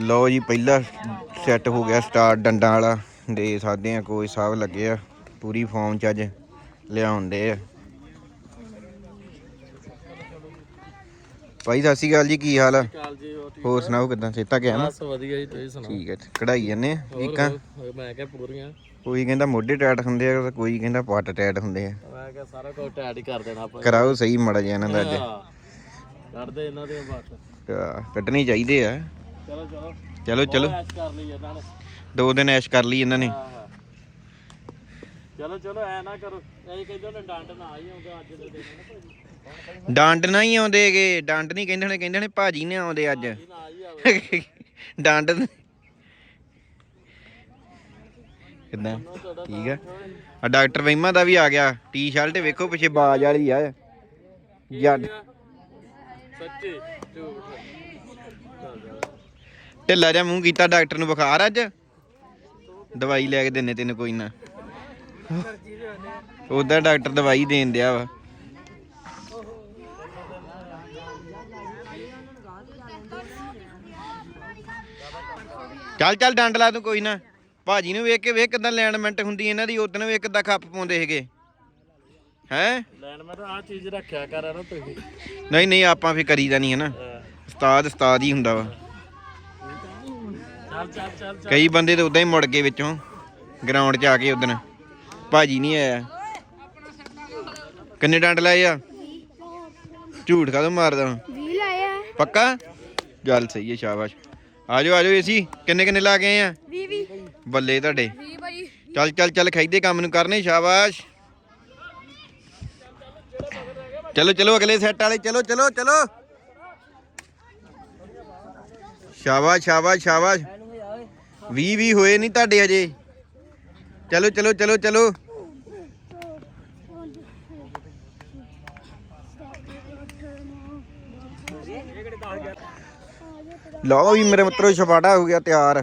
ਲਓ ਜੀ ਪਹਿਲਾ ਸੈੱਟ ਹੋ ਗਿਆ ਸਟਾਰਟ ਡੰਡਾਂ ਵਾਲਾ। ਦੇ ਸਕਦੇ ਆ ਕੋਈ ਸਾਹਿਬ ਲੱਗੇ ਆ। ਪੂਰੀ ਫਾਰਮ ਚ ਅੱਜ ਲਿਆਉਂਦੇ ਆ। ਭਾਈ ਸਤਿ ਸ਼੍ਰੀ ਅਕਾਲ ਜੀ ਕੀ ਹਾਲ ਆ? ਹੋਰ ਸੁਣਾਓ ਕਿਦਾਂ? ਸੇਤਾ ਗਿਆ ਨਾ? ਬਸ ਵਧੀਆ ਜੀ ਤੁਸੀਂ ਸੁਣਾਓ? ਠੀਕ ਹੈ ਕਢਾਈ ਜੰਨੇ ਹੋਰ ਮੈਂ ਕਿਹਾ ਪੂਰੀਆਂ। ਕੋਈ ਕਹਿੰਦਾ ਮੋਢੇ ਟੈਟ ਹੁੰਦੇ ਆ ਕੋਈ ਕਹਿੰਦਾ ਪੱਟ ਟੈਟ ਹੁੰਦੇ ਆ। ਮੈਂ ਕਿਹਾ ਸਾਰਾ ਕੁਝ ਟੈਡ ਹੀ ਕਰ ਦੇਣਾ ਆਪਾਂ। ਕਰਾਓ ਸਹੀ ਮੜਾ ਜਿਹਾ ਇਹਨਾਂ ਦਾ ਅੱਜ। ਕਰਦੇ ਇਹਨਾਂ ਦੇ ਆਹ, ਕੱਢਣੇ ਚਾਹੀਦੇ ਆ। ਚਲੋ ਚਲੋ। ਚਲੋ ਚਲੋ। ਐਸ਼ ਕਰ ਲਈ ਇਹਨਾਂ ਨੇ। ਦੋ ਦਿਨ ਐਸ਼ ਕਰ ਲਈ ਇਹਨਾਂ ਨੇ। ਚਲੋ ਚਲੋ ਐ ਨਾ ਕਰੋ। ਇਹ ਕਹਿੰਦੇ ਨੇ ਡੰਡ ਨਾ ਆਈ ਆਉਂਦਾ ਅੱਜ ਦੇ ਦਿਨ। ਨਾ ਭਾਜੀ ਡਾਂਡ ਨਾ ਹੀ ਆਉਂਦੇਗੇ ਡਾਂਡ ਨਹੀਂ ਕਹਿੰਦੇ ਨੇ ਕਹਿੰਦੇ ਨੇ ਭਾਜੀ ਨੇ ਆਉਂਦੇ ਅੱਜ। ਡਾਂਡ ਕਿਦਾਂ? ਠੀਕ ਆ। ਆ ਡਾਕਟਰ ਵਹਿਮਾ ਦਾ ਵੀ ਆ ਗਿਆ। ਟੀ-ਸ਼ਰਟ ਵੇਖੋ ਪਿੱਛੇ ਬਾਜ ਵਾਲੀ ਆ। ਜੱਡ ਸੱਚੀ ਝੂਠ। ਚੱਲ ਢਿੱਲਾ ਜਿਹਾ ਮੂੰਹ ਕੀਤਾ, ਡਾਕਟਰ ਨੂੰ ਬੁਖਾਰ ਅੱਜ? ਦਵਾਈ ਲੈ ਕੇ ਦਿੰਨੇ ਤੈਨੂੰ ਕੋਈ ਨਾ। ਉਹਦਾ ਡਾਕਟਰ ਦਵਾਈ ਦੇਣ ਦਿਆ ਵਾ। ਚੱਲ ਚੱਲ ਡੰਡ ਲਾ ਤੂੰ ਕੋਈ ਨਾ। ਭਾਜੀ ਨੂੰ ਵੇਖ ਕੇ, ਵੇਖ ਕਿਦਾਂ ਲੈਂਡਮੈਂਟ ਹੁੰਦੀ, ਇਹਨਾਂ ਦੀ। ਉਦੋਂ ਵੇਖ ਕਿਦਾਂ ਖੱਪ ਪਾਉਂਦੇ ਹੈਗੇ ਹੈ? ਲੈਣ ਮੈਂ ਤਾਂ ਆ ਚੀਜ਼ ਰੱਖਿਆ ਕਰ ਨਾ ਤੁਸੀਂ। ਨਹੀਂ ਨਹੀਂ ਆਪਾਂ ਫੇ ਕਰੀਦਾ ਨਹੀਂ ਹੈ ਨਾ। ਉਸਤਾਦ ਉਸਤਾਦ ਹੀ ਹੁੰਦਾ ਵਾ। ਚੱਲ ਚੱਲ ਚੱਲ ਚੱਲ। ਕਈ ਬੰਦੇ ਤਾਂ ਉਦਾਂ ਹੀ ਮੁੜ ਗਏ ਵਿੱਚੋਂ ਗਰਾਊਂਡ 'ਚ ਆ ਕੇ ਉਦਣ ਭਾਜੀ ਨਹੀਂ ਆਇਆ। ਕਿੰਨੇ ਡੰਡ ਲਾਏ ਆ? ਝੂਠ ਕਾਹਦੋਂ ਮਾਰਦਾ ਵਾਂ? 20 ਲਾਇਆ ਪੱਕਾ? ਗੱਲ ਸਹੀ ਹੈ ਸ਼ਾਬਾਸ਼। ਆਜੋ ਆਜੋ ਏਸੀ। ਕਿੰਨੇ ਕਿੰਨੇ ਲਾ ਕੇ ਆਏ ਆ? 20 20 ਬੱਲੇ ਤੁਹਾਡੇ। 20 ਭਾਈ। ਚੱਲ ਚੱਲ ਚੱਲ ਖਾਈਦੇ ਕੰਮ ਨੂੰ ਕਰਨੇ ਸ਼ਾਬਾਸ਼। ਚਲੋ ਚਲੋ, ਅਗਲੇ ਸੈੱਟ ਵਾਲੇ, ਚਲੋ ਚਲੋ ਚਲੋ। ਸ਼ਾਬਾਸ਼ ਸ਼ਾਬਾਸ਼ ਸ਼ਾਬਾਸ਼। 20 20 ਹੋਏ ਨਹੀਂ ਤੁਹਾਡੇ ਹਜੇ। ਚਲੋ ਚਲੋ ਚਲੋ ਚਲੋ। ਲਓ ਵੀ ਮੇਰੇ ਮਿੱਤਰੋ ਛਪਾਟਾ ਹੋ ਗਿਆ ਤਿਆਰ।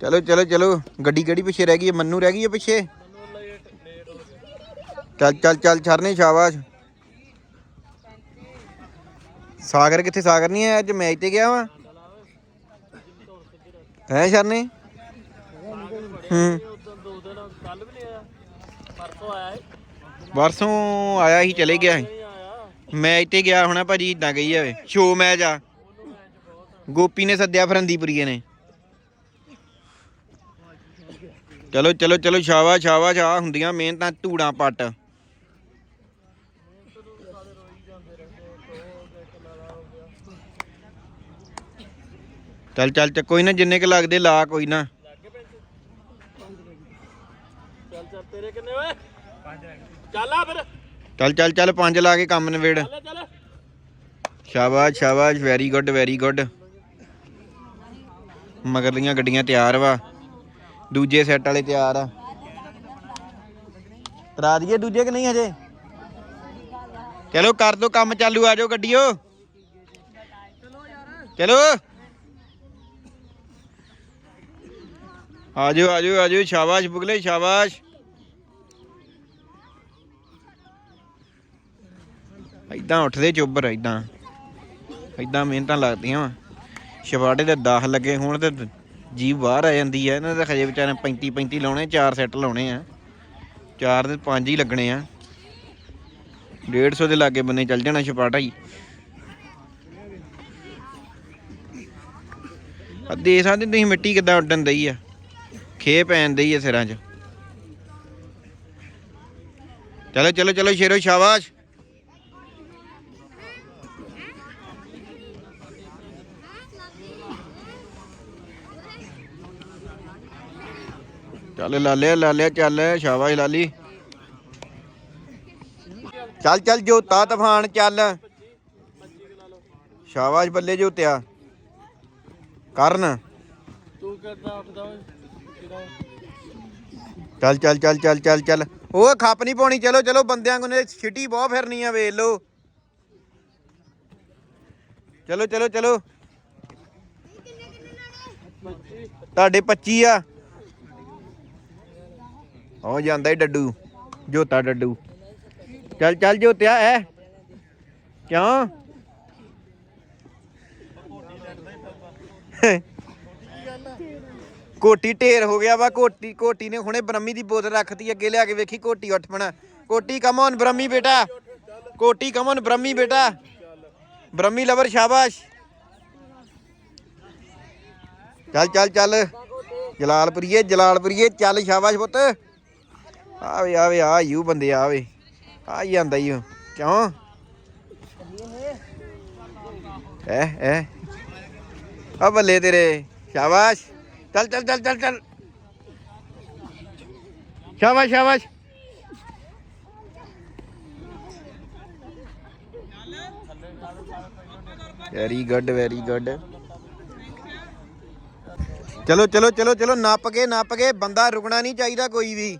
ਚਲੋ ਚਲੋ ਚਲੋ। ਗੱਡੀ ਕਿਹੜੀ ਪਿੱਛੇ ਰਹਿ ਗਈ ਹੈ? ਮੰਨੂ ਰਹਿ ਗਈ ਹੈ ਪਿੱਛੇ? ਚੱਲ ਚੱਲ ਚੱਲ, ਛਰਨੇ, ਸ਼ਾਬਾਸ਼। ਸਾਗਰ ਕਿੱਥੇ? ਸਾਗਰ ਨਹੀਂ ਹੈ? ਅੱਜ ਮੈਚ ਤੇ ਗਿਆ ਵਾ। ਹੈ ਸ਼ਰਨੇ ਹੂੰ। ਪਰਸੋਂ ਆਇਆ ਹੈ ਵਰਸੋਂ ਆਇਆ ਹੀ ਚਲੇ ਗਿਆ ਸੀ। ਨਹੀਂ ਆਇਆ ਮੈਚ ਤੇ ਗਿਆ ਹੋਣਾ ਭਾਜੀ ਇਦਾਂ ਗਈ ਆਵੇ ਸ਼ੋ ਮੈਚ ਆ। ਗੋਪੀ ਨੇ ਸੱਦਿਆ ਫਰੰਦੀਪੁਰੀਏ ਨੇ। ਚਲੋ ਚਲੋ ਚਲੋ, ਸ਼ਾਬਾਸ਼ ਸ਼ਾਬਾਸ਼। ਆ ਹੁੰਦੀਆਂ ਮਿਹਨਤਾਂ, ਧੂੜਾਂ, ਪੱਟ। ਚੱਲ ਚੱਲ ਚ ਕੋਈ ਨਾ ਜਿੰਨੇ ਕ ਲੱਗਦੇ ਲਾ ਕੋਈ ਨਾ। ਚੱਲ ਚੱਲ ਤੇਰੇ ਕਿੰਨੇ ਓਏ ਚੱਲ ਆ ਫਿਰ। ਚੱਲ ਚੱਲ ਚੱਲ ਪੰਜ ਲਾ ਕੇ ਕੰਮ ਨਵੇੜ ਸ਼ਾਬਾਸ਼ ਸ਼ਾਬਾਸ਼ ਵੈਰੀ ਗੁੱਡ ਵੈਰੀ ਗੁੱਡ ਮਗਰਲੀਆਂ ਗੱਡੀਆਂ ਤਿਆਰ ਵਾ। ਦੂਜੇ ਸੈੱਟ ਵਾਲੇ ਤਿਆਰ ਆ। ਤਰਾ ਦਈਏ ਦੂਜੇ ਕਿ ਨਹੀਂ ਹਜੇ? ਚਲੋ ਕਰ ਦੋ ਕੰਮ ਚਾਲੂ ਆ ਜਾਓ ਗੱਡੀਓ। ਚਲੋ। ਆ ਜਾਓ ਆਜੋ ਆ ਜਾਓ ਸ਼ਾਬਾਸ਼ ਬੁਗਲੇ, ਸ਼ਾਬਾਸ਼। ਇਦਾਂ ਉੱਠਦੇ ਚੁੱਬਰ ਇਦਾਂ ਇਦਾਂ ਮਿਹਨਤਾਂ ਲੱਗਦੀਆਂ ਵਾ। ਛਵਾੜੇ ਦੇ 10 ਲੱਗੇ ਹੋਣ ਤੇ ਜੀਵ ਬਾਹਰ ਆ ਜਾਂਦੀ ਹੈ ਇਹਨਾਂ ਦੇ ਖਜੇ ਵਿਚਾਰੇ 35 35 ਲਾਉਣੇ, ਚਾਰ ਸੈੱਟ ਲਾਉਣੇ ਆ। ਚਾਰ ਦੇ ਪੰਜ ਹੀ ਲੱਗਣੇ ਆ। 150 ਦੇ ਲਾਗੇ ਬੰਨੇ ਚੱਲ ਜਾਣਾ ਛਪਾਟਾ ਹੀ। ਆ ਦੇ ਸਕਦੇ ਤੁਸੀਂ ਮਿੱਟੀ ਕਿੱਦਾਂ ਉੱਡਣ ਦਈ ਆ? ਖੇ ਪੈਣ ਦਈ ਆ ਸਿਰਾਂ 'ਚ। ਚਲੋ ਚਲੋ ਚਲੋ, ਸ਼ੇਰੋ, ਸ਼ਾਬਾਸ਼। ਚੱਲ, ਲਾਲਿਆ ਲਾਲਿਆ, ਚੱਲ, ਸ਼ਾਬਾਸ਼, ਲਾਲੀ। ਚੱਲ ਚੱਲ, ਜੋਤਾ ਤੂਫਾਨ, ਚੱਲ। ਸ਼ਾਬਾਸ਼ ਬੱਲੇ ਜੋਤਿਆ। ਕਰਨ। ਤੂੰ ਕਿੱਦਾਂ ਉੱਠਦਾ ਚੱਲ ਚੱਲ ਚੱਲ ਚੱਲ ਚੱਲ ਚੱਲ। ਉਹ ਖੱਪ ਨਹੀਂ ਪਾਉਣੀ, ਚਲੋ ਚਲੋ, ਬੰਦਿਆਂ ਕੋਨੇ ਛਿੱਟੀ ਬਹੁਤ ਫਿਰਨੀ ਆ, ਵੇਖ ਲੋ ਚਲੋ ਚਲੋ ਚਲੋ। ਤੁਹਾਡੇ 25 ਆ। ਹੋ ਜਾਂਦਾ ਈ ਡੱਡੂ, ਜੋਤਾ ਡੱਡੂ। ਚੱਲ ਚੱਲ, ਜੋਤਿਆ, ਐ। ਕਿਉਂ? ਕੋਟੀ ਢੇਰ ਹੋ ਗਿਆ ਵਾ, ਕੋਟੀ ਕੋਟੀ ਨੇ ਹੁਣੇ ਬ੍ਰਹਮੀ ਦੀ ਬੋਤਲ ਰੱਖਤੀ, ਅੱਗੇ ਲਿਆ ਕੇ ਵੇਖੀ ਕੋਟੀ ਉੱਠ ਪਣਾ। ਕੋਟੀ ਕਮ ਔਨ ਬ੍ਰਹਮੀ ਬੇਟਾ। ਕੋਟੀ ਕਮ ਔਨ ਬ੍ਰਹਮੀ ਬੇਟਾ। ਬ੍ਰਹਮੀ ਲਵਰ ਸ਼ਾਬਾਸ਼। ਚੱਲ ਚੱਲ ਚੱਲ। ਜਲਾਲਪੁਰੀਏ ਜਲਾਲਪੁਰੀਏ, ਚੱਲ ਸ਼ਾਬਾਸ਼ ਪੁੱਤ। ਆਵੇ ਆਵੇ, ਆ ਯੂ ਬੰਦੇ, ਆਵੇ। ਆ ਹੀ ਈ ਓ। ਕਿਉਂ? ਐ ਐ। ਆ ਬੱਲੇ ਤੇਰੇ। ਸ਼ਾਬਾਸ਼। ਚੱਲ ਚੱਲ ਚੱਲ ਚੱਲ ਚੱਲ। ਸ਼ਾਬਾਸ਼ ਸ਼ਾਬਾਸ਼। ਵੈਰੀ ਗੁੱਡ ਵੈਰੀ ਗੁੱਡ ਚਲੋ ਚਲੋ ਚਲੋ ਚਲੋ, ਨੱਪ ਕੇ ਨੱਪ ਕੇ, ਬੰਦਾ ਰੁਕਣਾ ਨਹੀਂ ਚਾਹੀਦਾ ਕੋਈ ਵੀ।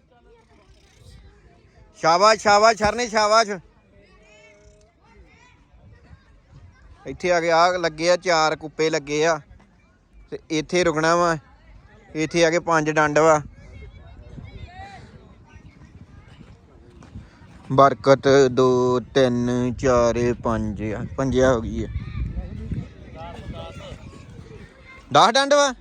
ਸ਼ਾਬਾਸ਼ ਸ਼ਾਬਾਸ਼ ਸ਼ਰਨੇ ਸ਼ਾਬਾਸ਼। ਇੱਥੇ ਆ ਕੇ ਆ ਲੱਗੇ ਆ, ਚਾਰ ਕੁੱਪੇ ਲੱਗੇ ਆ। ਤੇ ਇੱਥੇ ਰੁਕਣਾ ਵਾ। ਇੱਥੇ ਆ ਕੇ ਪੰਜ ਡੰਡ ਵਾ। ਬਰਕਤ 2 3 4 5 ਪੰਜਿਆ ਹੋ ਗਈ ਹੈ 10 ਡੰਡ ਵਾ?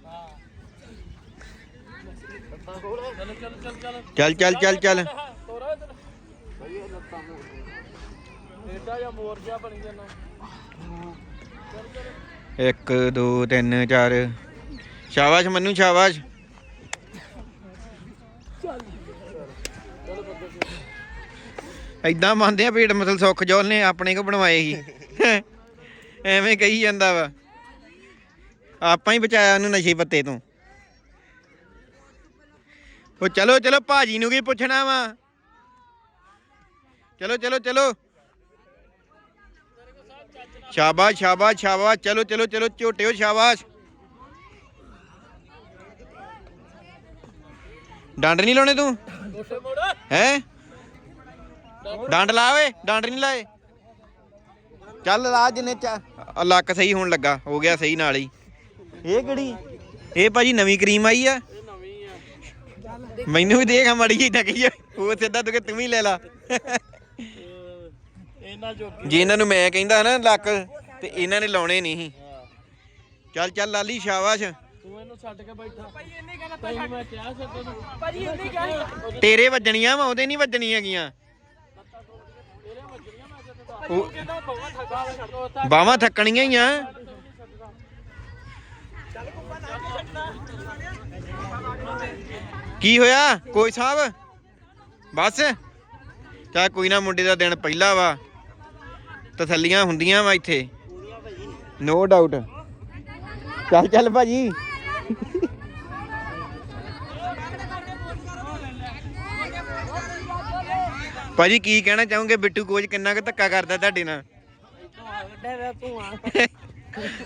ਚੱਲ ਚੱਲ ਚੱਲ ਚੱਲ। ਇੱਕ, ਦੋ, ਤਿੰਨ, ਚਾਰ। ਸ਼ਾਬਾਸ਼ ਮੰਨੂ, ਸ਼ਾਬਾਸ਼। ਐਦਾਂ ਮੰਨਦੇ ਆ ਪੇਟ ਮਸਲ ਸੁੱਖ ਜੋਲ ਨੇ ਆਪਣੇ ਕੋ ਬਣਵਾਏ ਸੀ। ਐਵੇਂ ਕਹੀ ਜਾਂਦਾ ਵਾ। ਆਪਾਂ ਹੀ ਬਚਾਇਆ ਉਹਨੂੰ ਨਸ਼ੇ ਪੱਤੇ ਤੋਂ। ਉਹ ਚਲੋ ਚਲੋ, ਭਾਜੀ ਨੂੰ ਕੀ ਪੁੱਛਣਾ ਵਾ। ਚਲੋ ਚਲੋ ਚਲੋ। ਸ਼ਾਬਾਸ਼ ਸ਼ਾਬਾਸ਼ ਸ਼ਾਬਾਸ਼। ਚਲੋ ਚਲੋ ਚਲੋ, ਝੋਟਿਓ, ਸ਼ਾਬਾਸ਼। ਡੰਡ ਨਹੀਂ ਲਾਉਣੇ ਤੂੰ? ਹੈ? ਡੰਡ ਲਾ ਓਏ ਡੰਡ ਨਹੀਂ ਲਾਏ। ਚੱਲ ਲਾ ਜਿੰਨੇ ਚਾ ਲੱਕ ਸਹੀ ਹੋਣ ਲੱਗਾ ਹੋ ਗਿਆ ਸਹੀ ਨਾਲ ਹੀ। ਇਹ ਕਿਹੜੀ? ਇਹ ਭਾਜੀ ਨਵੀਂ ਕਰੀਮ ਆਈ ਆ। ਇਹ ਨਵੀਂ ਆ ਮੈਨੂੰ ਵੀ ਦੇਖ ਮੜੀ ਜੀ ਟਕੀ ਉਹ ਸਿੱਧਾ ਤੂੰ ਕਿ ਤੂੰ ਵੀ ਲੈ ਲਾ। ਇਹ- ਇਹਨਾਂ ਜੋਗੀ ਜੇ ਇਹਨਾਂ ਨੂੰ ਮੈਂ ਕਹਿੰਦਾ ਨਾ ਲੱਕ ਤੇ ਇਹਨਾਂ ਨੇ ਲਾਉਣੇ ਨਹੀਂ ਸੀ। ਹਾਂ ਚੱਲ ਚੱਲ ਲਾਲੀ ਸ਼ਾਬਾਸ਼। ਤੂੰ ਇਹਨੂੰ ਛੱਡ ਕੇ ਬੈਠਾ। ਭਾਈ ਇਹਨੇ ਕਹਿੰਦਾ ਤੈਨੂੰ ਮੈਂ ਕਿਹਾ ਛੱਡ ਨੂੰ ਭਾਜੀ ਇਹਨੇ ਕਿਹਾ ਤੇਰੇ ਵੱਜਣੀਆਂ ਵਾ ਉਹਦੇ ਨਹੀਂ ਵੱਜਣੀਆਂ ਹੈਗੀਆਂ। ਤੇਰੇ ਵੱਜਣੀਆਂ ਮੈਂ ਛੱਡਦਾ ਭਾਈ ਕਹਿੰਦਾ ਬਵਾ ਛੱਡ ਦੋ ਤਾਂ ਥੱਕਣੀਆਂ ਹੀ ਆ। ਕੀ ਹੋਇਆ? ਕੋਈ ਸਾਹਿਬ ਬਸ। ਚਾ ਕੋਈ ਨਾ ਮੁੰਡੇ ਦਾ ਦਿਨ ਪਹਿਲਾ ਵਾ। ਤਸੱਲੀਆਂ ਹੁੰਦੀਆਂ ਵਾ ਇੱਥੇ। ਨੋ ਡਾਊਟ ਚੱਲ ਚੱਲ ਭਾਜੀ। ਭਾਜੀ ਕੀ ਕਹਿਣਾ ਚਾਹੋਗੇ? ਬਿੱਟੂ ਕੋਚ ਕਿੰਨਾ ਕੁ ਧੱਕਾ ਕਰਦਾ ਤੁਹਾਡੇ ਨਾਲ?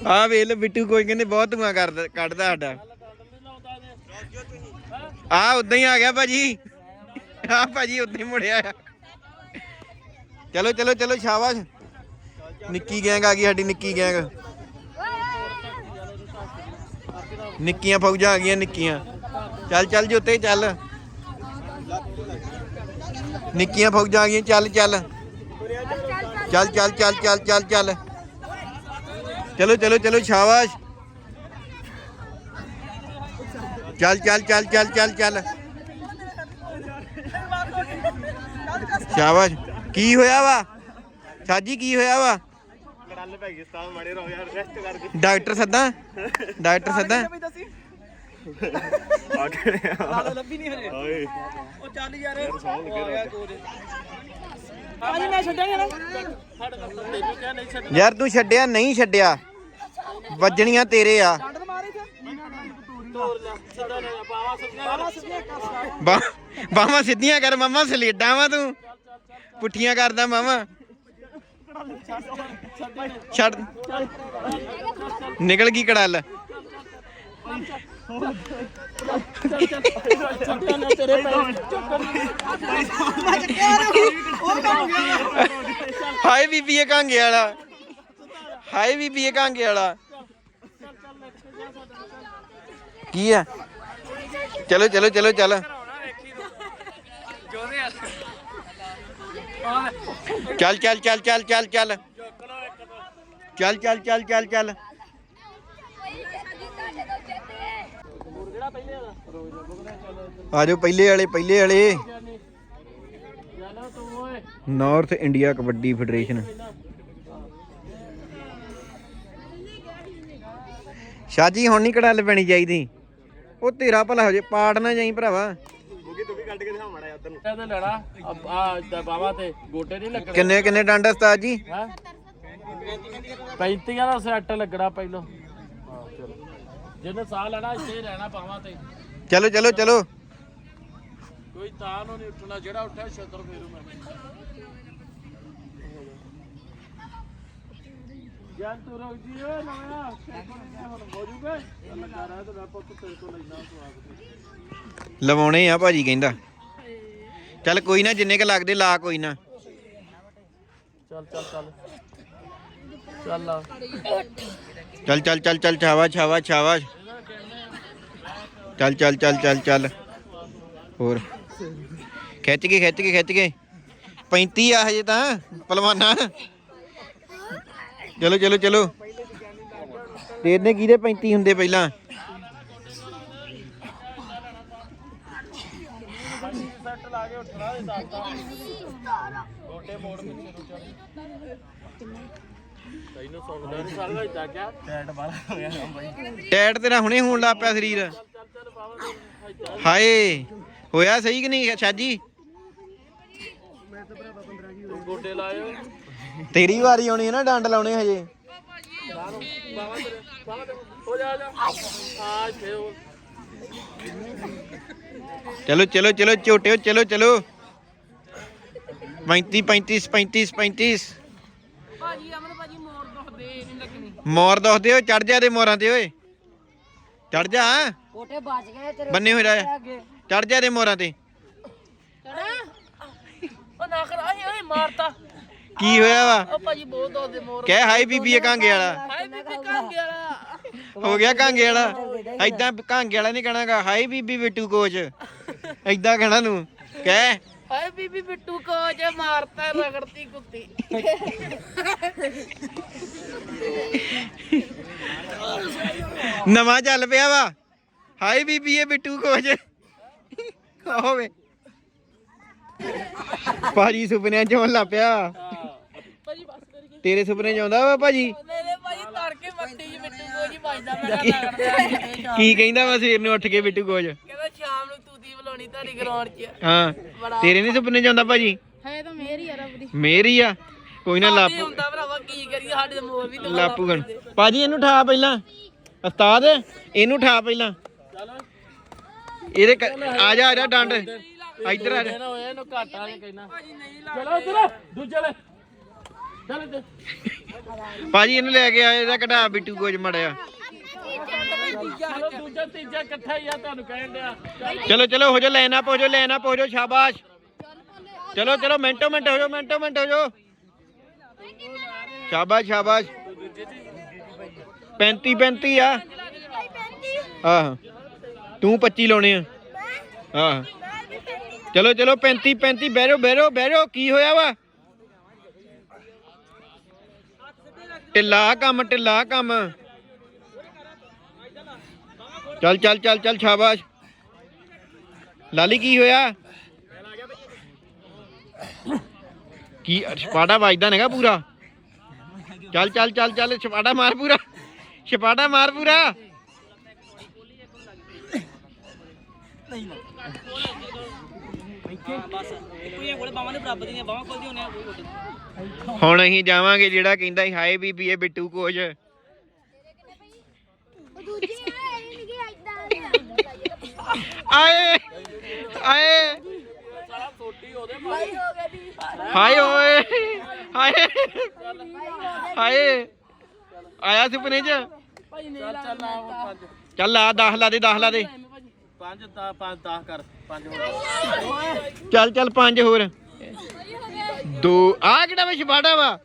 ਆ ਵੇਖ ਲੈ ਬਿੱਟੂ ਕੋਈ ਕਹਿੰਦੇ ਬਹੁਤ ਧੂਆਂ ਕਰਦਾ ਕੱਢਦਾ ਸਾਡਾ। ਆ ਉਦਾਂ ਹੀ ਆ ਗਿਆ ਭਾਜੀ। ਆ ਭਾਜੀ ਉਦਾਂ ਹੀ ਮੁੜਿਆ ਆ। ਚਲੋ ਚਲੋ ਚਲੋ ਸ਼ਾਬਾਸ਼। ਨਿੱਕੀ ਗੈਂਗ ਆ ਗਈ ਸਾਡੀ ਨਿੱਕੀ ਗੈਂਗ। ਨਿੱਕੀਆਂ ਫੌਜਾਂ ਆ ਗਈਆਂ ਨਿੱਕੀਆਂ। ਚੱਲ ਚੱਲ ਜੋਤੇ ਚੱਲ। ਨਿੱਕੀਆਂ ਫੌਜਾਂ ਆ ਗਈਆਂ ਚੱਲ ਚੱਲ ਚੱਲ ਚੱਲ ਚੱਲ ਚੱਲ ਚੱਲ ਚੱਲ ਚਲੋ ਚਲੋ ਚਲੋ ਸ਼ਾਬਾਸ਼ ਚੱਲ ਚੱਲ ਚੱਲ ਚੱਲ ਚੱਲ ਚੱਲ ਸ਼ਾਬਾਸ਼ ਕੀ ਹੋਇਆ ਵਾ ਸਾਜੀ ਕੀ ਹੋਇਆ ਵਾ ਗੱਲ ਪੈ ਗਈ ਸਤਾਵ ਮਾੜੇ ਰਹੋ ਯਾਰ ਰੈਸਟ ਕਰਕੇ ਡਾਕਟਰ ਸੱਦਾ ਡਾਕਟਰ ਸੱਦਾ ਆ ਗਏ ਆ ਲੱਭੀ ਨਹੀਂ ਹਰੇ ਹਾਏ ਉਹ ਚੱਲ ਯਾਰ। ਸਾਹ ਲੱਗੇ ਰਿਹਾ ਕੋਲ ਆਜੀ ਮੈਂ ਛੱਡਿਆ ਨਹੀਂ ਨਾ ਯਾਰ ਤੂੰ ਛੱਡਿਆ ਨਹੀਂ ਛੱਡਿਆ। ਵੱਜਣੀਆਂ ਤੇਰੇ ਆ। ਬਾਵਾ ਸਿੱਧੀਆਂ ਕਰ ਮਾਮਾ ਸਲੇਡਾਂ ਵਾ ਤੂੰ। ਪੁੱਠੀਆਂ ਕਰਦਾ ਮਾਮਾ। ਛੱਡ। ਨਿਕਲ ਗਈ ਕੜਲ। ਹਾਏ ਬੀਬੀ ਇਹ ਕਾਂਗੇ ਵਾਲਾ ਹਾਏ ਬੀਬੀ ਇਹ ਕਾਂਗੇ ਵਾਲਾ ਕੀ ਆ ਚਲੋ ਚਲੋ ਚਲੋ ਚੱਲ ਚੱਲ ਚੱਲ ਚੱਲ ਚੱਲ ਚੱਲ ਚੱਲ ਚੱਲ ਚੱਲ ਚੱਲ ਚੱਲ ਚੱਲ ਪਹਿਲੇ ਵਾਲਾ ਰੋਜ਼ ਦਾ ਬੁਗਦਾ ਆਜੋ ਪਹਿਲੇ ਵਾਲੇ ਪਹਿਲੇ ਵਾਲੇ। ਨਾਰਥ ਇੰਡੀਆ ਕਬੱਡੀ ਫੈਡਰੇਸ਼ਨ ਸ਼ਾਜੀ ਹੁਣ ਨਹੀਂ ਕੜਾਲ ਪੈਣੀ ਚਾਹੀਦੀ। ਉਹ ਤੇਰਾ ਭਲਾ ਹੋ ਜੇ ਪਾੜ ਨਾ ਜਾਈ ਭਰਾਵਾ। ਇਹਦੇ ਲੜਾ ਆ ਆ ਬਾਵਾ ਤੇ ਗੋਟੇ ਨਹੀਂ ਲੱਗਣੇ। ਕਿੰਨੇ ਕਿੰਨੇ ਡੰਡ ਉਸਤਾਦ ਜੀ? ਹੈ? 35 ਦਾ ਸੈੱਟ ਲੱਗਣਾ ਪਹਿਲੋਂ। ਜਿਹਨੇ ਸਾਹ ਲੈਣਾ ਇੱਥੇ ਹੀ ਰਹਿਣਾ ਬਾਵਾ ਤੇ। ਚਲੋ ਚਲੋ ਚਲੋ। ਕੋਈ ਤਾਂ ਨੂੰ ਨਹੀਂ ਉੱਠਣਾ ਜਿਹੜਾ ਉੱਠਿਆ ਛਤਰ ਫੇਰੂ ਮੈਂ ਜਾਨ ਤੂੰ ਰੁਕ ਜੀ ਓਏ ਨਵਾਂ ਹੁਣ ਹੋ ਜੂਗਾ। ਲੱਗਾ ਰਹਾ ਤੇ ਪੁੱਤ ਤੇਰੇ ਕੋਲ ਲੈਣਾ ਸਵਾਦ ਲਵਾਉਣੇ ਆ ਭਾਜੀ ਕਹਿੰਦਾ। ਚੱਲ ਕੋਈ ਨਾ ਜਿੰਨੇ ਕ ਲੱਗਦੇ ਲਾ ਕੋਈ ਨਾ। ਚੱਲ ਚੱਲ ਚੱਲ। ਚੱਲ ਆ। ਚੱਲ ਚੱਲ ਚੱਲ ਚੱਲ ਛਾਵਾ ਛਾਵਾ ਛਾਵਾ। ਚੱਲ ਚੱਲ ਚੱਲ ਚੱਲ ਚੱਲ। ਹੋਰ। ਖਿੱਚ ਕੇ ਖਿੱਚ ਕੇ ਖਿੱਚ ਕੇ। 35 ਆ ਹਜੇ ਤਾਂ, ਪਹਿਲਵਾਨਾ। ਚਲੋ ਚਲੋ ਚਲੋ। ਤੇਰੇ ਕਿਹਦੇ 35 ਹੁੰਦੇ ਪਹਿਲਾਂ? ਟੈਟ ਬਾਲਾ ਹੋ ਤੇਰਾ ਹੁਣੇ ਹੋਣ ਲੱਗ ਪਿਆ ਸਰੀਰ। ਹਾਏ। ਹੋਇਆ ਸਹੀ ਕਿ ਨਹੀਂ ਤੂੰ ਗੋਡੇ ਲਾਇਓ। ਤੇਰੀ ਵਾਰੀ ਆਉਣੀ ਹੈ ਨਾ ਡੰਡ ਲਾਉਣੇ ਹਜੇ। ਹੋ ਜਾ ਜਾ। ਆ ਇੱਥੇ ਚਲੋ ਚਲੋ ਚਲੋ ਝੋਟਿਓ ਚਲੋ ਚਲੋ। 35 35 35 35 ਭਾਜੀ ਅਮਨ ਭਾਜੀ ਮੋੜ ਦੁਖਦੇ ਨਹੀਂ ਲੱਗਣੀ। ਮੋਰ ਦੱਸਦੇ ਓ ਚੜ ਜਾ ਦੇ ਮੋਰਾਂ ਤੇ ਓਏ। ਚੜ ਜਾ ਕੋਟੇ ਬਚ ਗਏ ਤੇਰੇ। ਬੰਨੇ ਹੋਏ ਚੜ ਜਾ ਦੇ ਮੋਰਾਂ ਤੇ। ਚੜਾ ਉਹ ਨਾ ਕਰ ਆਏ ਓਏ ਮਾਰਤਾ। ਕੀ ਹੋਇਆ ਵਾ? ਉਹ ਭਾਜੀ ਬਹੁਤ ਦੁਖਦੇ ਮੋੜ ਕਹਿ ਹਾਈ ਬੀਬੀ ਇਹ ਕਾਂਗੇ ਵਾਲਾ। ਹਾਏ ਬੀਬੀ ਕੰਗੇ ਵਾਲਾ। ਹੋ ਗਿਆ ਕਾਂਗੇ ਵਾਲਾ। ਐਦਾਂ ਕਾਂਗੇ ਵਾਲਾ ਨਹੀਂ ਕਹਿਣਾਗਾ ਹਾਈ ਬੀਬੀ ਬਿੱਟੂ ਕੋਚ। ਐਦਾਂ ਕਹਿਣਾ ਤੂੰ। ਕਹਿ। ਹਾਏ ਬੀਬੀ ਬਿੱਟੂ ਕੋਚ ਮਾਰਤਾ ਰਗੜਤੀ ਕੁੱਤੀ। ਨਵਾਂ ਚੱਲ ਪਿਆ ਵਾ। ਹਾਈ ਬੀਬੀ ਇਹ ਬਿੱਟੂ ਕੋਚ। ਹੋਵੇ। ਭਾਜੀ ਸੁਪਨਿਆਂ ਚ ਆਉਣ ਲੱਗ ਪਿਆ। ਭਾਜੀ ਬਸ ਕਰੀ ਤੇਰੇ ਸੁਪਨੇ ਚ ਆਉਂਦਾ ਵਾ ਭਾਜੀ? ਮੇਰੇ ਭਾਜੀ ਤੜਕੇ ਮੱਟੀ ਜੀ ਬਿੱਟੂ ਕੋਚ ਵੱਜਦਾ ਮੇਰਾ ਰਗੜਦਾ ਕੀ ਕਹਿੰਦਾ ਵਾ ਸਵੇਰ ਨੂੰ ਉੱਠ ਕੇ ਬਿੱਟੂ ਕੋਚ? ਕਹਿੰਦਾ ਸ਼ਾਮ ਨੂੰ ਤੂਤੀ ਬੁਲਾਉਣੀ ਤੁਹਾਡੀ ਗਰਾਊਂਡ 'ਚ। ਹਾਂ। ਤੇਰੇ ਨਹੀਂ ਸੁਪਨੇ ਚ ਆਉਂਦਾ ਭਾਜੀ? ਹੈ ਤਾਂ ਮੇਰੀ ਆ ਰੱਬ ਦੀ। ਮੇਰੀ ਆ। ਕੋਈ ਨਾ ਲਾਪੂ ਹੁੰਦਾ ਭਰਾਵਾ ਕੀ ਕਰੀਏ ਸਾਡੇ ਦੇ ਮੋਰ ਵੀ ਤਾਂ ਲਾਪੂ ਗਣ ਭਾਜੀ ਇਹਨੂੰ ਠਾ ਪਹਿਲਾਂ। ਉਸਤਾਦ ਇਹਨੂੰ ਠਾ ਪਹਿਲਾਂ। ਇਹਦੇ ਕ- ਆ ਜਾ ਆ ਜਾ ਡੰਡ। ਇੱਧਰ ਆ ਜਾ। ਨਾ ਹੋਇਆ ਇਹਨੂੰ ਘੱਟ ਕੇ ਕਹਿਣਾ। ਚਲੋ ਇੱਧਰ ਦੂਜੇ ਲੈ ਚੱਲ ਇੱਧਰ ਭਾਜੀ ਇਹਨੂੰ ਲੈ ਕੇ ਆ ਇਹਦਾ ਕਢਾ ਬਿੱਟੂ ਕੋਚ ਮੜਿਆ। ਚਲੋ ਦੂਜਾ ਤੀਜਾ ਇਕੱਠਾ ਹੀ ਆ ਤੁਹਾਨੂੰ ਕਹਿਣ ਡਿਆ। ਚੱਲ ਚਲੋ ਚਲੋ ਹੋ ਜਾ ਅਪ ਹੋ ਜਾ ਅਪ ਹੋ ਜਾ ਸ਼ਾਬਾਸ਼। ਚਲੋ ਚਲੋ ਮਿੰਟੋ ਮਿੰਟ ਹੋ ਜਾ ਮਿੰਟੋ ਮਿੰਟ ਹੋ ਜਾ ਸ਼ਾਬਾਸ਼ ਸ਼ਾਬਾਸ਼। 35 35 ਆ। ਆਹ। ਤੂੰ 25 ਲਾਉਣੇ ਆ। ਆਹ ਚਲੋ ਚਲੋ 35 35 ਬਹਿਰੋ ਬਹਿਰੋ ਬਹਿਰੋ, ਕੀ ਹੋਇਆ ਵਾ? ਢਿੱਲਾ ਕੰਮ ਢਿੱਲਾ ਕੰਮ। ਚੱਲ ਚੱਲ ਚੱਲ ਚੱਲ, ਸ਼ਾਬਾਸ਼। ਲਾਲੀ, ਕੀ ਹੋਇਆ? ਕੀ, ਛਪਾੜਾ ਵੱਜਦਾ ਨੇਗਾ ਪੂਰਾ। ਚੱਲ ਚੱਲ ਚੱਲ ਚੱਲ, ਛਪਾੜਾ ਮਾਰ ਪੂਰਾ। ਛਪਾੜਾ ਮਾਰ ਪੂਰਾ। ਹੁਣ ਅਸੀਂ ਜਾਵਾਂਗੇ ਜਿਹੜਾ ਕਹਿੰਦਾ ਸੀ ਹਾਏ ਬੀਬੀ ਇਹ ਬਿੱਟੂ ਕੋਚ। ਆਏ ਆਏ। ਹਾਏ ਓਏ ਹਾਏ। ਹਾਏ। ਆਇਆ ਸੁਪਨੇ ਚ? ਚੱਲ ਚੱਲ ਆ ਹੁਣ ਪੰਜ ਚੱਲ ਆ 10 ਲਾ ਦੇ 10 ਲਾ ਦੇ। ਪੰਜ ਦਾ ਪੰਜ 10 ਕਰ ਪੰਜ ਹੋਰ। ਚੱਲ ਚੱਲ ਪੰਜ ਹੋਰ। ਦੋ ਆ ਕਿਹੜਾ ਵੇ ਛਪਾੜਾ ਵਾ?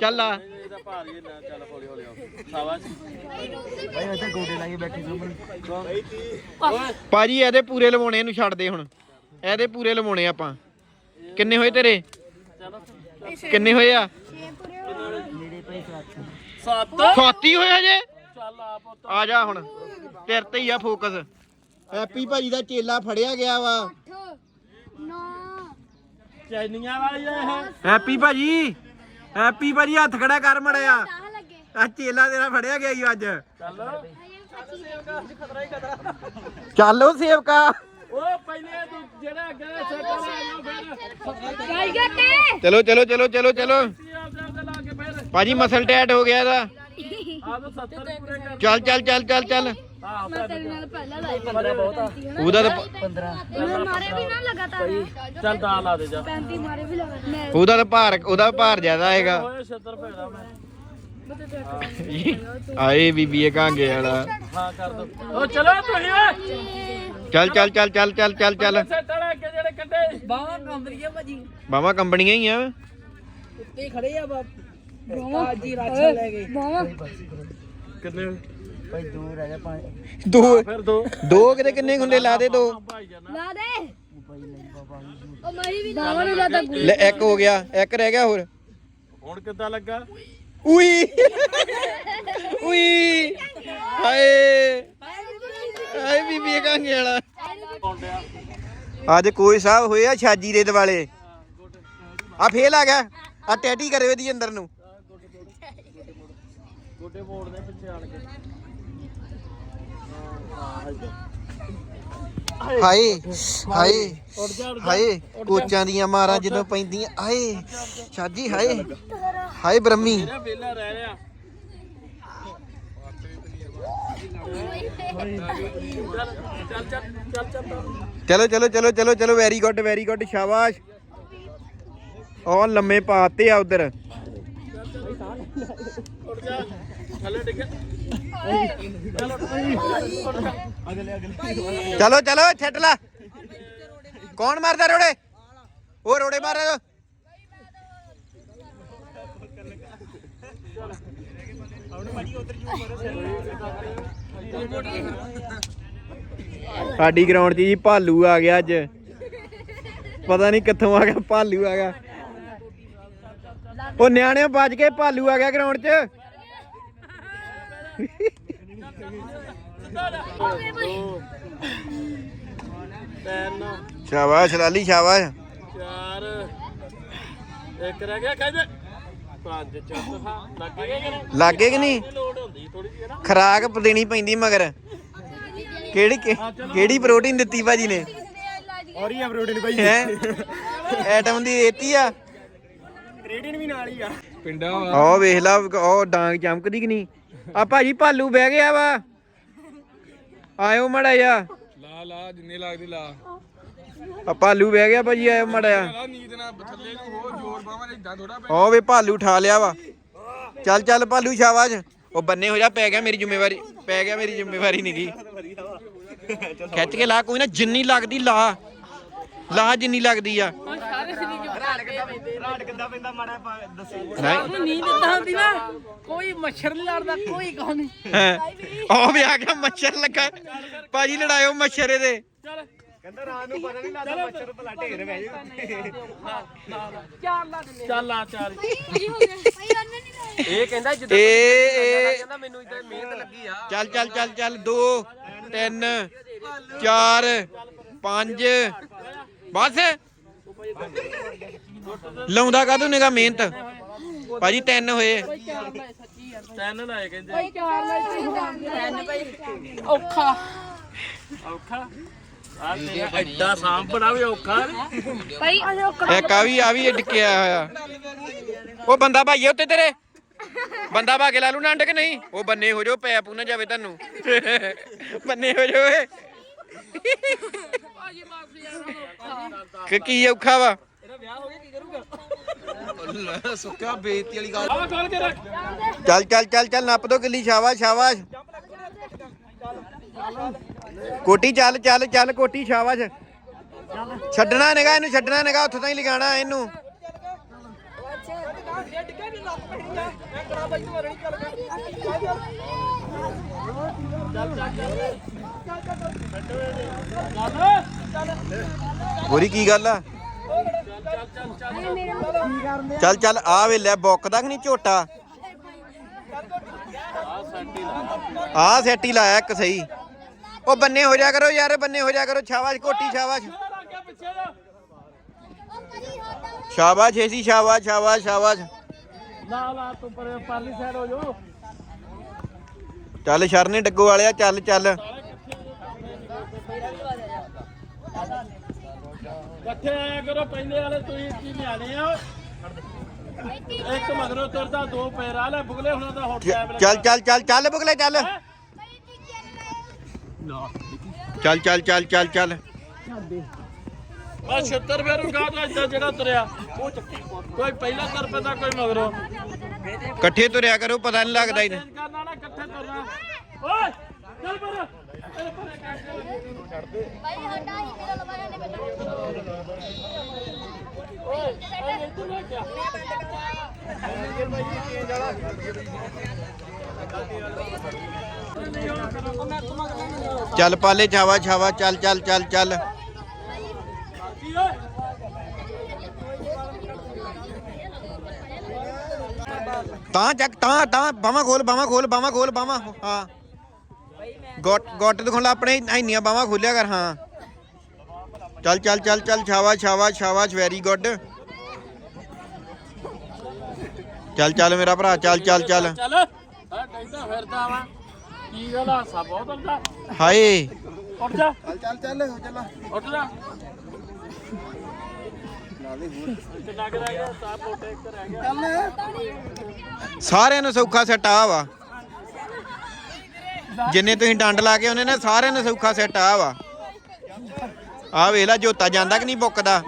ਚੱਲ। ਆ। ਇਹਦਾ ਭਾਰ ਹੀ ਨਾ ਚੱਲ ਹੌਲੀ ਹੌਲੀ ਆਓ ਸਾਵਾਸ ਭਾਈ ਇੱਥੇ ਗੋਡੇ ਲਾ ਕੇ ਬੈਠੀ ਸਾਹਮਣੇ। ਓਏ ਭਾਜੀ ਇਹਦੇ ਪੂਰੇ ਲਵਾਉਣੇ ਇਹਨੂੰ ਛੱਡ ਦੇ ਹੁਣ। ਇਹਦੇ ਪੂਰੇ ਲਵਾਉਣੇ ਆਪਾਂ। ਕਿੰਨੇ ਹੋਏ ਤੇਰੇ? ਕਿੰਨੇ ਹੋਏ ਆ? ਸੱਤ। ਸਾਤੀ ਹੋਏ ਹਜੇ? ਚੱਲ ਚੱਲ ਆ ਪੁੱਤ। ਆ ਜਾ ਹੁਣ। ਤੇਰੇ ਤੇ ਹੀ ਆ ਫੋਕਸ ਹੈਪੀ ਭਾਜੀ ਦਾ ਚੇਲਾ ਫੜਿਆ ਗਿਆ ਵਾ। 9 ਚੈਨੀਆਂ ਵਾਲੀ ਆ ਇਹ। ਹੈਪੀ ਭਾਜੀ ਹੈਪੀ ਭਾਜੀ ਹੱਥ ਖੜਾ ਕਰ ਮੜਿਆ। 10 ਲੱਗੇ। ਆ ਚੇਲਾ ਤੇਰਾ ਫੜਿਆ ਗਿਆ ਈ ਅੱਜ। ਚੱਲ। ਚੱਲ ਉਹ ਸੇਵਕਾ। ਉਹ ਪਹਿਲੇ ਤੂੰ ਜਿਹੜਾ ਅੱਗੇ ਸੈਟ ਫਿਰ ਚਲੋ ਚਲੋ ਚਲੋ ਚਲੋ ਚਲੋ। ਕੀ ਆਪਦੇ ਆਪਦੇ ਲਾ ਕੇ ਫਿਰ। ਭਾਜੀ ਮਸਲ ਟੈਟ ਹੋ ਗਿਆ ਇਹਦਾ। ਆ ਤਾਂ 70 ਪੂਰੇ ਕਰ ਚੱਲ ਚੱਲ ਚੱਲ ਚੱਲ ਚੱਲ। ਮੈਂ ਤੇਰੇ ਨਾਲ ਪਹਿਲਾਂ ਲਾਈ 15 ਬਹੁਤ ਆ। ਉਹਦਾ ਤਾਂ 15 ਮੈਂ ਮਾਰੇ ਵੀ ਨਾ ਲਗਾਤਾਰ। ਚੱਲ ਦਾ ਲਾ ਦੇ ਜਾ। 35 ਮਾਰੇ ਵੀ ਲਗਾਤਾਰ। ਮੈਂ ਉਹਦਾ ਤਾਂ ਭਾਰ ਉਹਦਾ ਭਾਰ ਜ਼ਿਆਦਾ ਹੈਗਾ। ਓਏ 70 ਫੇਰਾ ਮੈਂ। ਆਏ ਬੀਬੀ ਕਾਂਗੇ ਵਾਲਾ। ਹਾਂ ਕਰ ਦੋ। ਉਹ ਚਲੋ ਤੁਸੀਂ ਓਏ। ਚੱਲ ਚੱਲ ਚੱਲ ਚੱਲ ਚੱਲ ਚੱਲ ਚੱਲ। ਸੈਟ ਲਾ ਕੇ ਜਿਹੜੇ ਕੱਢੇ ਬਾਵਾ ਕੰਬਰੀਆਂ ਭਾਜੀ। ਬਾਵਾ ਕੰਪਨੀਆਂ ਹੀ ਆ। ਉੱਤੇ ਖੜੇ ਆ ਬਾਪ। ਉਸਤਾਦ ਜੀ ਰਾਛਾ ਲੈ ਗਏ। ਬਾਵਾ ਕਿੰਨੇ? ਭਾਈ ਦੂਰ ਰਹਿ ਜਾ ਪੰਜ ਦੋ। ਫਿਰ ਦੋ। ਦੋ ਕਿਤੇ ਕਿੰਨੇ ਹੁੰਦੇ ਲਾ ਦੇ ਦੋ। ਭਾਈ ਜਾਨਾ ਲਾ ਦੇ। ਭਾਈ ਨਹੀਂ ਬਾਬਾ ਉਹ ਮੇਰੀ ਵੀ ਬਾਵਾ ਨੂੰ ਜ਼ਿਆਦਾ ਲੈ ਇੱਕ ਹੋ ਗਿਆ ਇੱਕ ਰਹਿ ਗਿਆ ਹੋਰ। ਹੁਣ ਕਿੱਦਾਂ ਲੱਗਾ? ਉਈ। ਉਈ। ਹਾਏ। ਹਾਏ ਬੀਬੀ ਕਾਂਗੇ ਵਾਲਾ। ਕੌਂਡਿਆ ਅੱਜ ਕੋਈ ਸਾਹਿਬ ਹੋਏ ਆ ਛਾਜੀ ਦੇ ਦਿਵਾਲੇ। ਆ ਫੇਲ ਆ ਗਿਆ। ਆ ਟੈਟੀ ਕਰੇ ਦੀ ਅੰਦਰ ਨੂੰ। ਗੋਡੇ ਮੋੜ ਦੇ ਪਿੱਛੇ ਆਣ ਕੇ। ਹਾਏ ਹਾਏ ਉੱਡ ਜਾ ਉੱਡ ਜਾ ਹਾਏ ਕੋਚਾਂ ਦੀਆਂ ਮਾਰਾਂ ਜਦੋਂ ਪੈਂਦੀਆਂ ਹਾਏ ਛਾਜੀ ਹਾਏ ਹਾਏ ਬ੍ਰਹਮੀ। ਮੇਰਾ ਵੇਲਾ ਰਹਿ ਰਿਹਾ। ਚੱਲ ਚੱਲ ਚੱਲ ਚੱਲ ਚੱਲ। ਚਲੋ ਚਲੋ ਚਲੋ ਚਲੋ ਚਲੋ ਵੈਰੀ ਗੁੱਡ ਵੈਰੀ ਗੁੱਡ ਸ਼ਾਬਾਸ਼। ਉਹ ਲੰਮੇ ਪਾਤੇ ਆ ਉਧਰ। ਉੱਡ ਜਾ। ਥੱਲੇ ਡਿੱਗ ਚਲੋ ਚਲੋ, ਛੱਡ ਲਾ। ਕੌਣ ਮਾਰਦਾ ਰੋੜੇ? ਉਹ ਰੋੜੇ ਮਾਰ ਰਿਹਾ ਸਾਡੀ ਗਰਾਊਂਡ 'ਚ ਜੀ ਭਾਲੂ ਆ ਗਿਆ ਅੱਜ। ਪਤਾ ਨਹੀਂ ਕਿੱਥੋਂ ਆ ਗਿਆ, ਭਾਲੂ ਆ ਗਿਆ। ਉਹ ਨਿਆਣਿਆਂ ਬਚ ਕੇ ਭਾਲੂ ਆ ਗਿਆ ਗਰਾਊਂਡ 'ਚ। ਤਿੰਨ ਸ਼ਾਬਾਸ਼ ਲਾਲੀ ਸ਼ਾਬਾਸ਼। ਚਾਰ। ਇੱਕ ਰਹਿ ਗਿਆ ਕਹਿੰਦੇ ਪੰਜ ਚੌਥਾ ਲੱਗੇਗਾ ਕਿ ਨਹੀਂ? ਲੱਗੇ ਕਿ ਨਹੀਂ? ਲੋਡ ਹੁੰਦੀ ਥੋੜੀ ਜਿਹੀ ਨਾ? ਖਰਾਕ ਦੇਣੀ ਪੈਂਦੀ ਮਗਰ। ਕਿਹੜੀ ਕਿਹੜੀ ਪ੍ਰੋਟੀਨ ਦਿੱਤੀ ਭਾਜੀ ਨੇ? ਔਰੀ ਆ ਪ੍ਰੋਟੀਨ ਭਾਈ ਹੈ? ਐਟਮ ਦੀ ਦੇਤੀ ਆ? ਕ੍ਰੇਡਿਨ ਵੀ ਨਾਲ ਹੀ ਆ। ਪਿੰਡਾ ਉਹ ਵੇਖ ਲਾ ਉਹ ਡਾਂਗ ਚਮਕਦੀ ਕਿ ਨਹੀਂ? ਆ ਭਾਜੀ ਭਾਲੂ ਬਹਿ ਗਿਆ ਵਾ। ਆਇਓ ਮੜਾ ਜਾ ਲਾ ਲਾ ਜਿੰਨੇ ਲੱਗਦੀ ਲਾ। ਆ ਭਾਲੂ ਬਹਿ ਗਿਆ ਭਾਜੀ ਆਇਓ ਮੜਾ ਜਾ ਆ ਨੀਂਦ ਨਾਲ ਥੱਲੇ ਨੂੰ ਹੋ ਜ਼ੋਰ ਬਾਵਾਂ ਇਦਾਂ ਥੋੜਾ ਉਹ ਵੇ ਭਾਲੂ ਉਠਾ ਲਿਆ ਵਾ। ਚੱਲ ਚੱਲ ਭਾਲੂ ਸ਼ਾਬਾਸ਼। ਉਹ ਬੰਨੇ ਹੋ ਜਾ ਪੈ ਗਿਆ ਮੇਰੀ ਜ਼ਿੰਮੇਵਾਰੀ। ਪੈ ਗਿਆ ਮੇਰੀ ਜ਼ਿੰਮੇਵਾਰੀ ਨਹੀਂਗੀ ਖਿੱਚ ਕੇ ਲਾ ਕੋਈ ਨਾ ਜਿੰਨੀ ਲੱਗਦੀ ਲਾ। ਲਾ ਜਿੰਨੀ ਲੱਗਦੀ ਆ। ਰਾੜ ਕਿੱਦਾਂ ਪੈਂਦਾ ਮਾੜਾ ਦੱਸੋ। ਨਹੀਂ ਨੀਂਦ ਇਦਾਂ ਹੁੰਦੀ ਨਾ ਕੋਈ ਮੱਛਰ ਨਹੀਂ ਲੜਦਾ ਕੋਈ ਕਹੋ ਨਹੀਂ ਹੈਂ। ਉਹ ਵੀ ਆ ਗਿਆ ਮੱਛਰ ਲੱਗਾ। ਭਾਜੀ ਲੜਾਇਓ ਮੱਛਰ ਇਹਦੇ। ਕਹਿੰਦਾ ਰਾਤ ਨੂੰ ਪਤਾ ਨਹੀਂ ਲੱਗਦਾ ਮੱਛਰ ਭਲਾ ਢੇਰ ਬਹਿ ਜਾ ਚਾਰ ਲਾ ਦਿੰਦੇ ਚੱਲ ਆ ਚਾਰ ਭਾਈ ਉਹਨੇ ਨਹੀਂ ਲਾਏ ਇਹ ਕਹਿੰਦਾ ਏ ਏ ਕਹਿੰਦਾ ਮੈਨੂੰ ਇਦਾਂ ਮਿਹਨਤ ਲੱਗੀ ਆ। ਚੱਲ ਚੱਲ ਚੱਲ ਚੱਲ। 2 3 4 5 ਬਸ। ਲਾਉਂਦਾ ਕਾਹਤੋਂ? ਨਿਗਾ ਮਿਹਨਤ। ਭਾਜੀ ਤਿੰਨ ਹੋਏ। ਚਾਰ ਲਾਏ ਸੱਚੀ ਯਾਰ ਤਿੰਨ ਲਾਏ ਕਹਿੰਦੇ ਭਾਈ ਚਾਰ ਲਾਏ ਤਿੰਨ ਭਾਈ ਔਖਾ। ਔਖਾ? ਆ ਤੇਰਾ ਐਡਾ ਸਾਂਭਣਾ ਵੀ ਔਖਾ ਨੀ। ਭਾਈ ਇੱਕ ਆ ਵੀ ਆ ਵੀ ਡਿੱਕਿਆ ਹੋਇਆ। ਉਹ ਬੰਦਾ ਭਾਈਏ ਉੱਤੇ ਤੇਰੇ? ਬੰਦਾ ਭਾਗੇ ਲਾ ਲੂ ਨੰਡ ਕਿ ਨਹੀਂ? ਉਹ ਬੰਨੇ ਹੋ ਜਾਓ ਪੈ ਪੂ ਨਾ ਜਾਵੇ ਤੁਹਾਨੂੰ। ਬੰਨੇ ਹੋ ਜਾਓ ਏ ਭਾਜੀ ਬਸ ਯਾਰ ਕਿ ਕੀ ਔਖਾ ਵਾ? ਸੁੱਕਾ ਬੇਇੱਜ਼ਤੀ ਵਾਲੀ ਗੱਲ। ਆ ਖੋਲ ਕੇ ਰੱਖ। ਚੱਲ ਚੱਲ ਚੱਲ ਚੱਲ ਨੱਪ ਦੋ ਕਿੱਲੀ ਸ਼ਾਬਾਸ਼ ਸ਼ਾਬਾਸ਼। ਕੋਟੀ ਚੱਲ ਚੱਲ ਚੱਲ ਕੋਟੀ ਸ਼ਾਬਾਸ਼। ਛੱਡਣਾ ਨੇਗਾ ਇਹਨੂੰ ਛੱਡਣਾ ਨੇਗਾ ਉੱਥੋਂ ਤਾਂ ਹੀ ਲਗਾਣਾ ਇਹਨੂੰ ਗੋਰੀ ਕੀ ਗੱਲ ਆ? ਚੱਲ ਚੱਲ ਆ ਵੇ ਲੈ ਬੁੱਕਦਾ ਕਿ ਨਹੀਂ ਝੋਟਾ? ਸੈਂਟੀ ਲਾ ਹੀ ਲਾਇਆ ਇੱਕ ਸਹੀ। ਉਹ ਬੰਨੇ ਹੋ ਜਾ ਕਰੋ ਯਾਰ, ਬੰਨੇ ਹੋ ਜਾ ਕਰੋ, ਸ਼ਾਬਾਸ਼, ਕੋਟੀ ਸ਼ਾਬਾਸ਼। ਸ਼ਾਬਾਸ਼, ਏਸੀ, ਸ਼ਾਬਾਸ਼ ਸ਼ਾਬਾਸ਼ ਸ਼ਾਬਾਸ਼। ਲਾ ਲਾ ਤੂੰ ਪਰਲੀ ਸਾਈਡ ਹੋ ਜਾਓ ਚੱਲ ਸ਼ਰਨੇ ਡੱਗੋ ਵਾਲਿਆ, ਚੱਲ ਚੱਲ। ਇਕੱਠੇ ਆਇਆ ਕਰੋ ਪਹਿਲੇ ਵਾਲੇ ਤੁਸੀਂ ਕੀ ਨਿਆਣੇ ਆ ਇੱਕ ਮਗਰੋਂ ਤੁਰਦਾ ਦੋ ਪੈਰ ਆ ਲੈ ਬੁਗਲੇ ਹੁਣਾਂ ਦਾ ਹੌਟ ਟਾਈਮ ਚੱਲ ਚੱਲ ਚੱਲ ਚੱਲ ਬੁਗਲੇ ਚੱਲ। ਚੱਲ ਚੱਲ ਚੱਲ ਚੱਲ ਚੱਲ। ਆ 76 ਰੁਪਏ ਨੂੰ ਕਹਾ ਏਦਾਂ ਜਿਹੜਾ ਤੁਰਿਆ? ਉਹ ਚੱਕੀ ਕੋਈ ਪਹਿਲਾਂ ਤੁਰ ਪੈਂਦਾ ਕੋਈ ਮਗਰੋਂ। ਇਕੱਠੇ ਤੁਰਿਆ ਕਰੋ ਪਤਾ ਨਹੀਂ ਲੱਗਦਾ ਇਹਨੇ। ਚੇਂਜ ਕਰਨਾ ਨਾ ਇਕੱਠੇ ਤੁਰਨਾ। ਓਏ ਚੱਲ ਪਰ ਚੱਲ ਪਰ ਛੱਡ ਦੇ ਭਾਈ ਸਾਡਾ ਹੀ ਮੇਰਾ ਲਵਾਇਆ ਨੇ ਓਏ ਓਏ ਇੱਧਰ ਲੈ ਕੇ ਆ ਚੱਲ ਪਾਲੇ ਛਾਵਾ ਛਾਵਾ ਚੱਲ ਚੱਲ ਚੱਲ ਚੱਲ। ਕੀ ਓਏ ਤਾਂ ਚੱਕ, ਤਾਂ ਤਾਂ ਬਾਵਾ ਖੋਲ ਬਾਵਾ ਖੋਲ ਬਾਵਾ ਖੋਲ ਬਾਵਾ ਹਾਂ। ਗੋਟ ਗੋਟ ਦਿਖਾਉਣ ਲਾ ਆਪਣੇ ਇੰਨੀਆਂ ਬਾਵਾ ਖੋਲਿਆ ਕਰ ਹਾਂ। ਚੱਲ ਚੱਲ ਚੱਲ ਚੱਲ ਸ਼ਾਬਾਸ਼ ਸ਼ਾਬਾਸ਼ ਸ਼ਾਬਾਸ਼ ਵੈਰੀ ਗੁੱਡ ਚੱਲ ਚੱਲ ਮੇਰਾ ਭਰਾ ਚੱਲ ਚੱਲ ਚੱਲ। ਚੱਲ। ਕਹਿੰਦਾ ਫਿਰਦਾ ਵਾ। ਕੀ ਗੱਲ ਬਹੁਤ ਹਾਏ। ਉੱਠ ਜਾ। ਉੱਠ ਜਾ। ਸਾਰਿਆਂ ਨੂੰ ਸੌਖਾ ਸੈੱਟ ਵਾ। ਜਿੰਨੇ ਤੁਸੀਂ ਡੰਡ ਲਾ ਕੇ ਉਹਨੇ ਨਾ, ਸਾਰਿਆਂ ਨੇ ਸੌਖਾ ਸੈੱਟ ਆ ਵਾ। ਆ ਵੇਖ ਲੈ, ਜੋਤਾ ਜਾਂਦਾ ਕਿ ਨਹੀਂ ਬੁੱਕਦਾ?